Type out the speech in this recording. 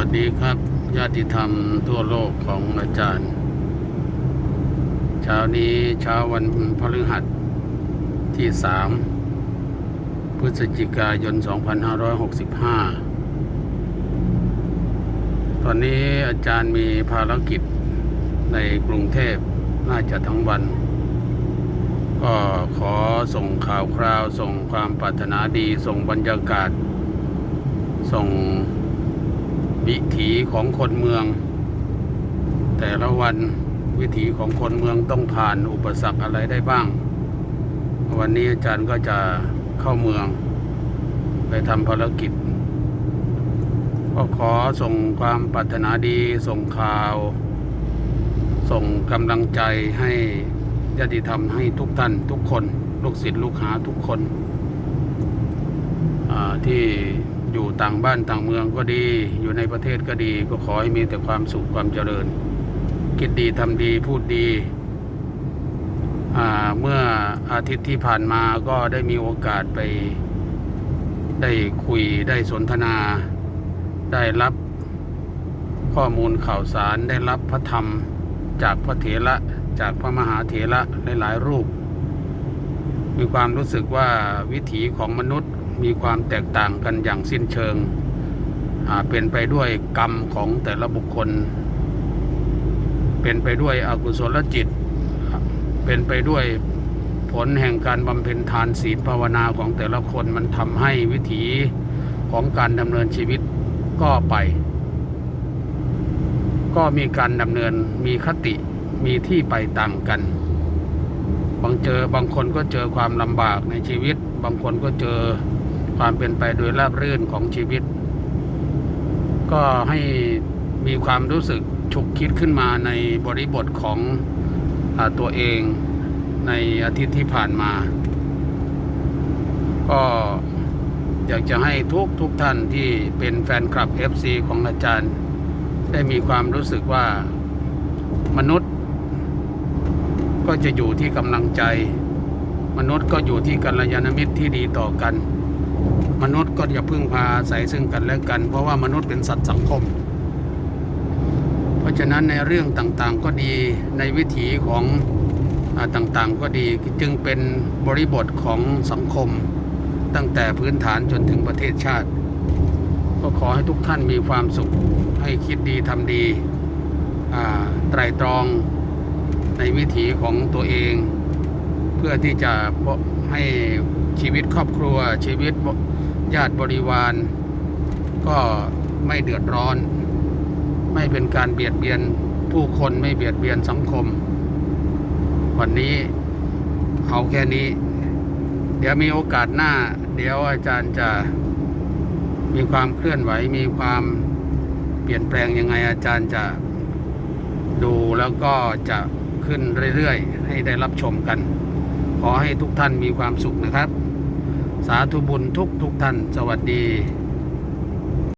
วัสดีครับ ญาติธรรมทั่วโลกของอาจารย์ เช้านี้เช้าวันพฤหัสที่สามพฤศจิกายน 2565 ตอนนี้อาจารย์มีภารกิจในกรุงเทพน่าจะทั้งวัน ก็ขอส่งข่าวคราว ส่งความปรารถนาดี ส่งบรรยากาศ ส่ง วิถีของคนเมือง แต่ละวันวิถีของคนเมืองต้องผ่านอุปสรรคอะไรได้บ้าง วันนี้อาจารย์ก็จะเข้าเมือง ไปทำภารกิจ ก็ขอส่งความปรารถนาดีส่งข่าว ส่งกำลังใจให้ญาติธรรมให้ทุกท่านทุกคน ลูกศิษย์ลูกหาทุกคน ที่อยู่ต่างบ้านต่างเมืองก็ดี อยู่ในประเทศก็ดี ก็ขอให้มีแต่ความสุขความเจริญ คิดดีทำดีพูดดีเมื่ออาทิตย์ที่ผ่านมาก็ได้มีโอกาสไปได้คุยได้สนทนา ได้รับข้อมูลข่าวสารได้รับพระธรรมจากพระเถระจากพระมหาเถระหลาย ๆ รูป มีความรู้สึกว่าวิถีของมนุษย์ มีความแตกต่างกันอย่างสิ้นเชิง เป็นไปด้วยกรรมของแต่ละบุคคล เป็นไปด้วยอกุศลจิต เป็นไปด้วยผลแห่งการบำเพ็ญทานศีลภาวนาของแต่ละคนมันทำให้วิถีของการดำเนินชีวิตก็ไป ก็มีการดำเนินมีคติมีที่ไปต่างกัน บางเจอบางคนก็เจอความลำบากในชีวิต บางคนก็เจอ ความเป็นไปโดยราบรื่นของชีวิต ก็ให้มีความรู้สึกฉุกคิดขึ้นมาในบริบทของอตัวเองในอาทิตย์ที่ผ่านมา ก็อยากจะให้ทุกทุกท่านที่เป็นแฟนคลับ FC ของอาจารย์ ได้มีความรู้สึกว่ามนุษย์ก็จะอยู่ที่กำลังใจ มนุษย์ก็อยู่ที่กัลยาณมิตรที่ดีต่อกัน มนุษย์ก็อย่าพึ่งพาอาศัยซึ่งกันและกัน เพราะว่ามนุษย์เป็นสัตว์สังคม เพราะฉะนั้นในเรื่องต่างๆก็ดีในวิถีของอต่างๆก็ดีจึงเป็นบริบทของสังคม ตั้งแต่พื้นฐานจนถึงประเทศชาติ ก็ขอให้ทุกท่านมีความสุขให้คิดดีทำดีไตรตรองในวิถีของตัวเอง เพื่อที่จะให้ ชีวิตครอบครัว ชีวิตญาติบริวาร ก็ไม่เดือดร้อน ไม่เป็นการเบียดเบียนผู้คนไม่เบียดเบียนสังคม วันนี้เอาแค่นี้ เดี๋ยวมีโอกาสหน้า เดี๋ยวอาจารย์จะมีความเคลื่อนไหวมีความเปลี่ยนแปลงยังไงอาจารย์จะดูแล้วก็จะขึ้นเรื่อยๆ ให้ได้รับชมกัน ขอให้ทุกท่านมีความสุขนะครับ สาธุบุญทุกทุกท่าน สวัสดี